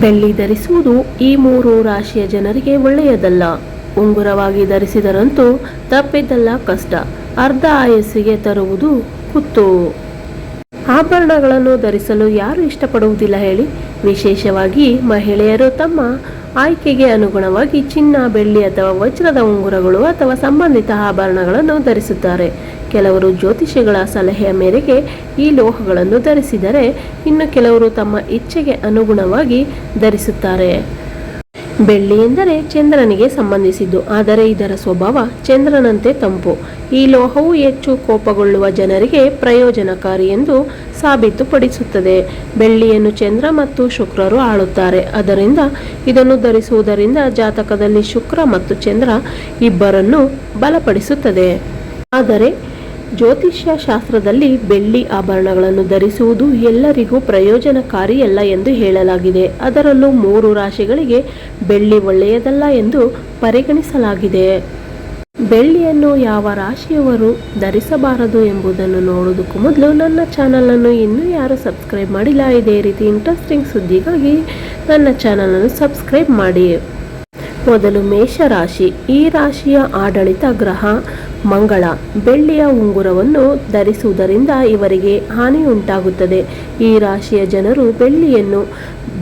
ಬೆಳ್ಳಿ ಧರಿಸುವುದು ಈ ಮೂರು ರಾಶಿಯ ಜನರಿಗೆ ಒಳ್ಳೆಯದಲ್ಲ. ಉಂಗುರವಾಗಿ ಧರಿಸಿದರಂತೂ ತಪ್ಪಿದ್ದಲ್ಲ ಕಷ್ಟ. ಅರ್ಧ ಆಯಸ್ಸಿಗೆ ತರುವುದು ಕುತ್ತು. ಆಭರಣಗಳನ್ನು ಧರಿಸಲು ಯಾರು ಇಷ್ಟಪಡುವುದಿಲ್ಲ ಹೇಳಿ. ವಿಶೇಷವಾಗಿ ಮಹಿಳೆಯರು ತಮ್ಮ ಆಯ್ಕೆಗೆ ಅನುಗುಣವಾಗಿ ಚಿನ್ನ, ಬೆಳ್ಳಿ ಅಥವಾ ವಜ್ರದ ಉಂಗುರಗಳು ಅಥವಾ ಸಂಬಂಧಿತ ಆಭರಣಗಳನ್ನು ಧರಿಸುತ್ತಾರೆ. ಕೆಲವರು ಜ್ಯೋತಿಷಿಗಳ ಸಲಹೆಯ ಮೇರೆಗೆ ಈ ಲೋಹಗಳನ್ನು ಧರಿಸಿದರೆ ಇನ್ನು ಕೆಲವರು ತಮ್ಮ ಇಚ್ಛೆಗೆ ಅನುಗುಣವಾಗಿ ಧರಿಸುತ್ತಾರೆ. ಬೆಳ್ಳಿ ಎಂದರೆ ಚಂದ್ರನಿಗೆ ಸಂಬಂಧಿಸಿದ್ದು, ಆದರೆ ಇದರ ಸ್ವಭಾವ ಚಂದ್ರನಂತೆ ತಂಪು. ಈ ಲೋಹವು ಹೆಚ್ಚು ಕೋಪಗೊಳ್ಳುವ ಜನರಿಗೆ ಪ್ರಯೋಜನಕಾರಿ ಎಂದು ಸಾಬೀತುಪಡಿಸುತ್ತದೆ. ಬೆಳ್ಳಿಯನ್ನು ಚಂದ್ರ ಮತ್ತು ಶುಕ್ರರು ಆಳುತ್ತಾರೆ. ಅದರಿಂದ ಇದನ್ನು ಧರಿಸುವುದರಿಂದ ಜಾತಕದಲ್ಲಿ ಶುಕ್ರ ಮತ್ತು ಚಂದ್ರ ಇಬ್ಬರನ್ನು ಬಲಪಡಿಸುತ್ತದೆ. ಆದರೆ ಜ್ಯೋತಿಷ್ಯ ಶಾಸ್ತ್ರದಲ್ಲಿ ಬೆಳ್ಳಿ ಆಭರಣಗಳನ್ನು ಧರಿಸುವುದು ಎಲ್ಲರಿಗೂ ಪ್ರಯೋಜನಕಾರಿಯಲ್ಲ ಎಂದು ಹೇಳಲಾಗಿದೆ. ಅದರಲ್ಲೂ ಮೂರು ರಾಶಿಗಳಿಗೆ ಬೆಳ್ಳಿ ಒಳ್ಳೆಯದಲ್ಲ ಎಂದು ಪರಿಗಣಿಸಲಾಗಿದೆ. ಬೆಳ್ಳಿಯನ್ನು ಯಾವ ರಾಶಿಯವರು ಧರಿಸಬಾರದು ಎಂಬುದನ್ನು ನೋಡುವುದಕ್ಕೂ ಮೊದಲು ನನ್ನ ಚಾನಲನ್ನು ಇನ್ನೂ ಯಾರು ಸಬ್ಸ್ಕ್ರೈಬ್ ಮಾಡಿಲ್ಲ, ಇದೇ ರೀತಿ ಇಂಟ್ರೆಸ್ಟಿಂಗ್ ಸುದ್ದಿಗಾಗಿ ನನ್ನ ಚಾನಲನ್ನು ಸಬ್ಸ್ಕ್ರೈಬ್ ಮಾಡಿ. ಮೊದಲು ಮೇಷರಾಶಿ, ಈ ರಾಶಿಯ ಆಡಳಿತ ಗ್ರಹ, ಮಂಗಳ, ಬೆಳ್ಳಿಯ ಉಂಗುರವನ್ನು ಧರಿಸುವುದರಿಂದ ಇವರಿಗೆ ಹಾನಿ ಉಂಟಾಗುತ್ತದೆ ಈ ರಾಶಿಯ ಜನರು ಬೆಳ್ಳಿಯನ್ನು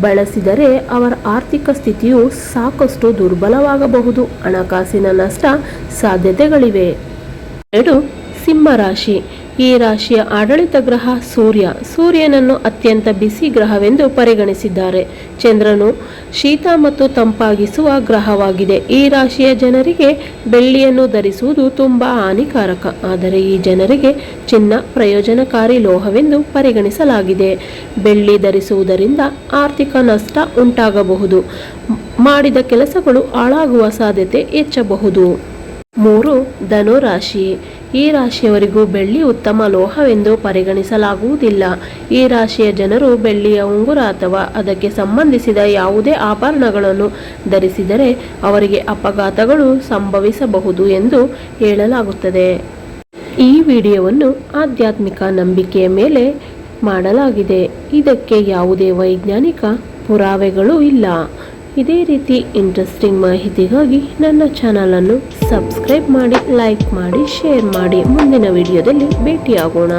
ಬಳಸಿದರೆ ಅವರ ಆರ್ಥಿಕ ಸ್ಥಿತಿಯು ಸಾಕಷ್ಟು ದುರ್ಬಲವಾಗಬಹುದು. ಹಣಕಾಸಿನ ನಷ್ಟ ಸಾಧ್ಯತೆಗಳಿವೆ. ಎರಡು ಸಿಂಹರಾಶಿ ಈ ರಾಶಿಯ ಆಡಳಿತ ಗ್ರಹ ಸೂರ್ಯ. ಸೂರ್ಯನನ್ನು ಅತ್ಯಂತ ಬಿಸಿ ಗ್ರಹವೆಂದು ಪರಿಗಣಿಸಿದ್ದಾರೆ. ಚಂದ್ರನು ಶೀತ ಮತ್ತು ತಂಪಾಗಿಸುವ ಗ್ರಹವಾಗಿದೆ. ಈ ರಾಶಿಯ ಜನರಿಗೆ ಬೆಳ್ಳಿಯನ್ನು ಧರಿಸುವುದು ತುಂಬ ಹಾನಿಕಾರಕ. ಆದರೆ ಈ ಜನರಿಗೆ ಚಿನ್ನ ಪ್ರಯೋಜನಕಾರಿ ಲೋಹವೆಂದು ಪರಿಗಣಿಸಲಾಗಿದೆ. ಬೆಳ್ಳಿ ಧರಿಸುವುದರಿಂದ ಆರ್ಥಿಕ ನಷ್ಟ ಉಂಟಾಗಬಹುದು. ಮಾಡಿದ ಕೆಲಸಗಳು ಹಾಳಾಗುವ ಸಾಧ್ಯತೆ ಹೆಚ್ಚಬಹುದು. ಮೂರು ಧನು ರಾಶಿ ಈ ರಾಶಿಯವರಿಗೂ ಬೆಳ್ಳಿ ಉತ್ತಮ ಲೋಹವೆಂದು ಪರಿಗಣಿಸಲಾಗುವುದಿಲ್ಲ. ಈ ರಾಶಿಯ ಜನರು ಬೆಳ್ಳಿಯ ಉಂಗುರ ಅಥವಾ ಅದಕ್ಕೆ ಸಂಬಂಧಿಸಿದ ಯಾವುದೇ ಆಭರಣಗಳನ್ನು ಧರಿಸಿದರೆ ಅವರಿಗೆ ಅಪಘಾತಗಳು ಸಂಭವಿಸಬಹುದು ಎಂದು ಹೇಳಲಾಗುತ್ತದೆ. ಈ ವಿಡಿಯೋವನ್ನು ಆಧ್ಯಾತ್ಮಿಕ ನಂಬಿಕೆಯ ಮೇಲೆ ಮಾಡಲಾಗಿದೆ. ಇದಕ್ಕೆ ಯಾವುದೇ ವೈಜ್ಞಾನಿಕ ಪುರಾವೆಗಳು ಇಲ್ಲ. ಇದೇ ರೀತಿ ಇಂಟ್ರೆಸ್ಟಿಂಗ್ ಮಾಹಿತಿಗಾಗಿ ನನ್ನ ಚಾನಲನ್ನು ಸಬ್ಸ್ಕ್ರೈಬ್ ಮಾಡಿ ಲೈಕ್ ಮಾಡಿ ಶೇರ್ ಮಾಡಿ. ಮುಂದಿನ ವಿಡಿಯೋದಲ್ಲಿ ಭೇಟಿಯಾಗೋಣ.